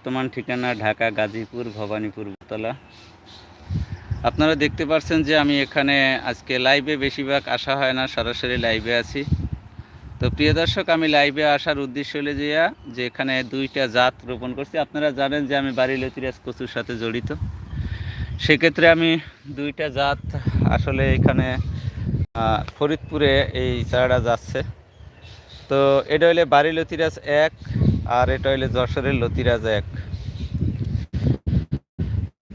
বর্তমান ঠিকানা ঢাকা, গাজীপুর, ভবানীপুর তলা আপনারা দেখতে পাচ্ছেন যে আমি এখানে আজকে লাইভে বেশিরভাগ আসা হয় না, সরাসরি লাইভে আছি। তো প্রিয় দর্শক, আমি লাইভে আসার উদ্দেশ্য হলে যে যে এখানে দুইটা জাত রোপণ করছি। আপনারা জানেন যে আমি বাড়ি লতিরাজ কচুর সাথে জড়িত। সেক্ষেত্রে আমি দুইটা জাত আসলে এখানে ফরিদপুরে এই চারাটা যাচ্ছে। তো এটা হলে বাড়ি লতিরাজ এক আর এটা হইলে যশোরের লতিরাজ এক।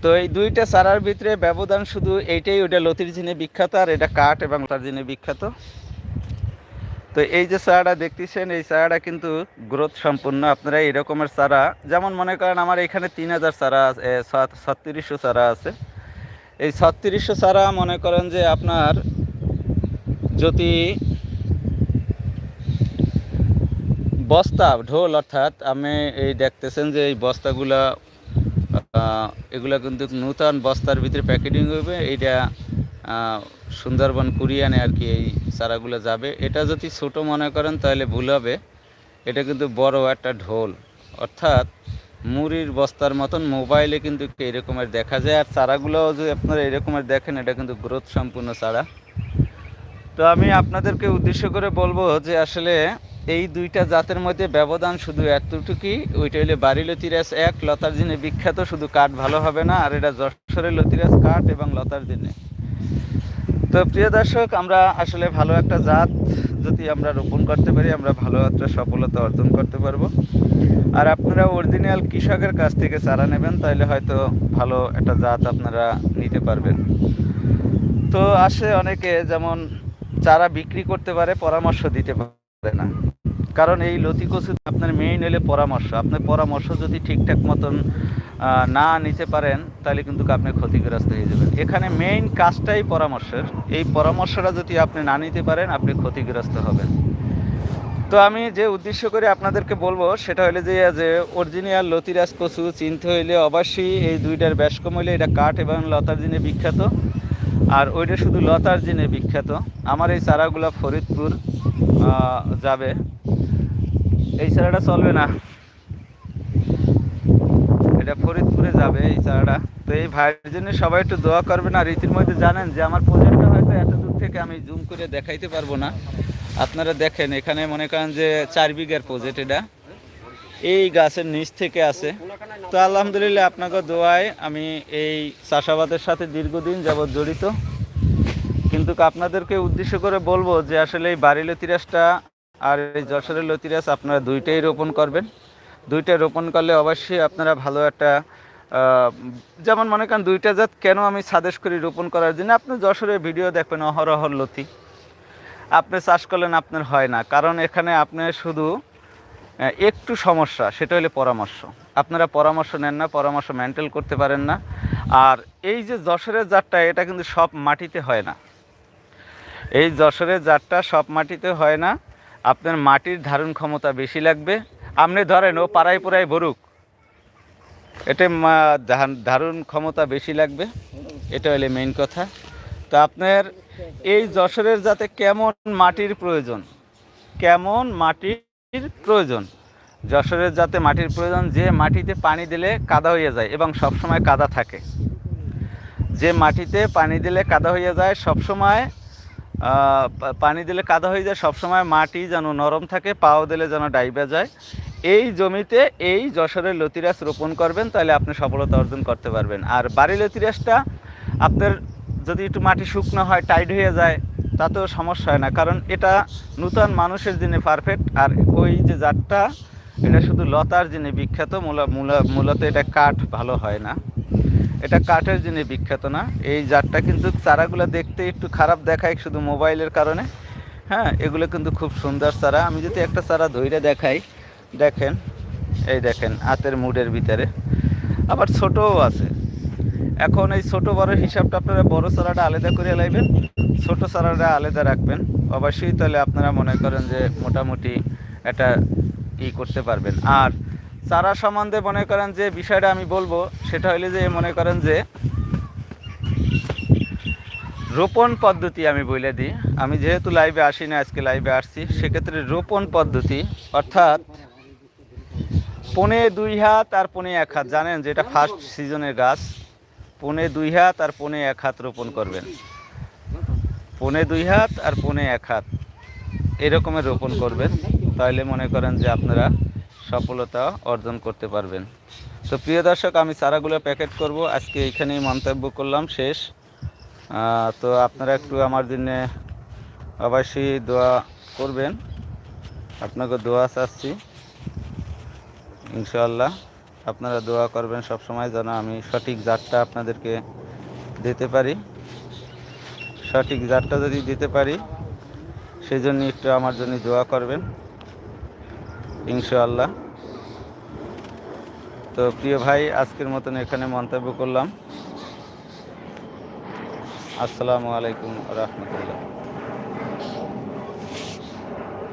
তো এই দুইটা চারার ভিতরে ব্যবধান শুধু এইটাই ওটা লতির জিনে বিখ্যাত আর এটা কাঠ এবং তার জিনে বিখ্যাত। তো এই যে চারাটা দেখতেছেন, এই চারাটা কিন্তু গ্রোথ সম্পূর্ণ আপনারা এরকমের চারা যেমন মনে করেন আমার এখানে তিন হাজার চারা ছত্রিশশো চারা আছে। এই ছত্রিশশো চারা মনে করেন যে আপনার যদি বস্তা, ঢোল অর্থাৎ আমি এই দেখতেছেন যে এই বস্তাগুলা এগুলা কিন্তু নূতন বস্তার ভিতরে প্যাকেটিং হবে এইটা সুন্দরবন কুরিয়ানে আর কি এই চারাগুলো যাবে। এটা যদি ছোট মনে করেন তাহলে ভুল হবে। এটা কিন্তু বড় একটা ঢোল। অর্থাৎ মুড়ির বস্তার মতন মোবাইলে কিন্তু এরকমের দেখা যায়। আর চারাগুলোও যদি আপনারা এরকমের দেখেন, এটা কিন্তু গ্রোথ সম্পূর্ণ চারা। তো আমি আপনাদেরকে উদ্দেশ্য করে বলব যে আসলে এই দুইটা জাতের মধ্যে ব্যবধান শুধু এতটুকুই, ওইটা হইলে বাড়ি লতিরাজ এক, লতার জিনে বিখ্যাত, শুধু কাঠ ভালো হবে না, আর এটা যশোরের লতিরাজ কাঠ এবং লতার জিনে। তো প্রিয় দর্শক, আমরা আসলে ভালো একটা জাত, যদি আমরা রোপণ করতে পারি, আমরা ভালো একটা সফলতা অর্জন করতে পারব। আর আপনারা অরিজিনাল কৃষকের কাছ থেকে চারা নেবেন তাহলে হয়তো ভালো একটা জাত আপনারা নিতে পারবেন। তো আসে অনেকে যেমন চারা বিক্রি করতে পারে, পরামর্শ দিতে পারে। না। কারণ এই লতি কচু আপনার মেইন হলে পরামর্শ। আপনার পরামর্শ যদি ঠিকঠাক মতন না নিতে পারেন, তাহলে কিন্তু আপনি ক্ষতিগ্রস্ত হয়ে যাবেন। এখানে মেইন কাজটাই পরামর্শের। এই পরামর্শটা যদি আপনি না নিতে পারেন, আপনি ক্ষতিগ্রস্ত হবেন। তো আমি যে উদ্দেশ্য করে আপনাদেরকে বলব, সেটা হলে যে যে অরিজিনাল লতিরাজ কচু চিনতে হইলে অবশ্যই এই দুইটার ব্যাস কম হইলে এটা কাঠ এবং লতার জিনে বিখ্যাত। আর ওইটা শুধু লতার জিনে বিখ্যাত। আমার এই চারাগুলা ফরিদপুর যাবে। এই চারাটা চলবে না। এটা ফরিদপুরে যাবে এই চারাটা তো এই ভাইয়ের জন্য সবাই একটু দোয়া করবেন আর রীতির মধ্যে জানেন যে আমার প্রজেক্টটা হয়তো এত দূর থেকে আমি জুম করে দেখাইতে পারব না। আপনারা দেখেন, এখানে মনে করেন যে চার বিঘার প্রজেক্ট এটা। এই গাছের নিচ থেকে আছে। তো আলহামদুলিল্লাহ আপনাকে দোয়ায় আমি এই চাষাবাদের সাথে দীর্ঘদিন যাবৎ জড়িত। কিন্তু আপনাদেরকে উদ্দেশ্য করে বলব যে আসলে এই বাড়ি লতিরাসটা আর এই যশোরের লতিরাস আপনারা দুইটাই রোপণ করবেন। দুইটা রোপণ করলে অবশ্যই আপনারা ভালো একটা যেমন মনে করেন দুইটা জাত কেন আমি সাজেস্ট করি রোপণ করার জন্য? আপনি যশোরের ভিডিও দেখবেন অহরহর লতি। আপনি চাষ করলেন, আপনার হয় না। কারণ এখানে আপনি শুধু একটু সমস্যা, সেটা হলে পরামর্শ। আপনারা পরামর্শ নেন না, পরামর্শ মেনটেন করতে পারেন না। আর এই যে যশোরের জাতটা, এটা কিন্তু সব মাটিতে হয় না। এই যশোরের জাতটা সব মাটিতে হয় না। আপনার মাটির ধারণ ক্ষমতা বেশি লাগবে। আপনি ধরেন, ও পাড়ায় পোড়ায় বরুক এটা ধারণ ক্ষমতা বেশি লাগবে। এটা হলে মেইন কথা। তো আপনার এই যশোরের যাতে কেমন মাটির প্রয়োজন? কেমন মাটির প্রয়োজন? যশোরের যাতে মাটির প্রয়োজন, যে মাটিতে পানি দিলে কাদা হয়ে যায় এবং সবসময় কাদা থাকে। যে মাটিতে পানি দিলে কাদা হয়ে যায়, সবসময় পানি দিলে কাদা হয়ে যায়, সবসময় মাটি যেন নরম থাকে, পাও দিলে যেন ডাইবা যায় এই জমিতে এই যশোরের লতিরাস রোপণ করবেন, তাহলে আপনি সফলতা অর্জন করতে পারবেন। আর বাড়ি লতিরাসটা আপনার যদি একটু মাটি শুকনো হয়, টাইট হয়ে যায়, তাতেও সমস্যা হয় না। কারণ এটা নূতন মানুষের জন্য পারফেক্ট আর ওই যে জাতটা, এটা শুধু লতার জন্য বিখ্যাত, মূলা, মূলা- মূলত এটা কাঠ, ভালো হয় না। এটা কাঠের জন্য বিখ্যাত না? এই জাতটা কিন্তু চারাগুলো দেখতে একটু খারাপ দেখায় শুধু মোবাইলের কারণে। হ্যাঁ এগুলো কিন্তু খুব সুন্দর চারা। আমি যদি একটা চারা ধইরে দেখাই, দেখেন, এই দেখেন হাতের মুডের ভিতরে। আবার ছোটও আছে। এখন এই ছোট বড় হিসাবটা আপনারা বড় চারাটা আলাদা করে লাইবেন, ছোট চারাটা আলাদা রাখবেন। অবশ্যই তাহলে আপনারা মনে করেন যে মোটামুটি একটা ই করতে পারবেন। আর চারা সম্বন্ধে মনে করেন যে বিষয়টা আমি বলব, সেটা হইলে যে মনে করেন যে রোপণ পদ্ধতি আমি বলে দিই। আমি যেহেতু লাইভে আসি না, আজকে লাইভে আসছি, সেক্ষেত্রে রোপণ পদ্ধতি, অর্থাৎ পনে দুই হাত আর পনে এক হাত, জানেন যে এটা ফার্স্ট সিজনের গাছ, পনে দুই হাত আর পনে এক হাত রোপণ করবেন। পনে দুই হাত আর পনে এক হাত, এরকমের রোপণ করবেন। তাহলে মনে করেন যে আপনারা সফলতা অর্জন করতে পারবেন। তো প্রিয় দর্শক, আমি চারাগুলো প্যাকেট করব। আজকে এইখানেই মন্তব্য করলাম, শেষ। তো আপনারা একটু আমার জন্য অবশ্যই দোয়া করবেন। আপনাকে দোয়া চাচ্ছি। ইনশাল্লাহ আপনারা দোয়া করবেন সব সময় যেন আমি সঠিক জাতটা আপনাদেরকে দিতে পারি। সঠিক জাতটা যদি দিতে পারি সেই জন্য একটু আমার জন্য দোয়া করবেন। ইনশাআল্লাহ। তো প্রিয় ভাই আজকের মতন এখানে মন্তব্য করলাম। আসসালামু আলাইকুম রহমতুল্লাহ।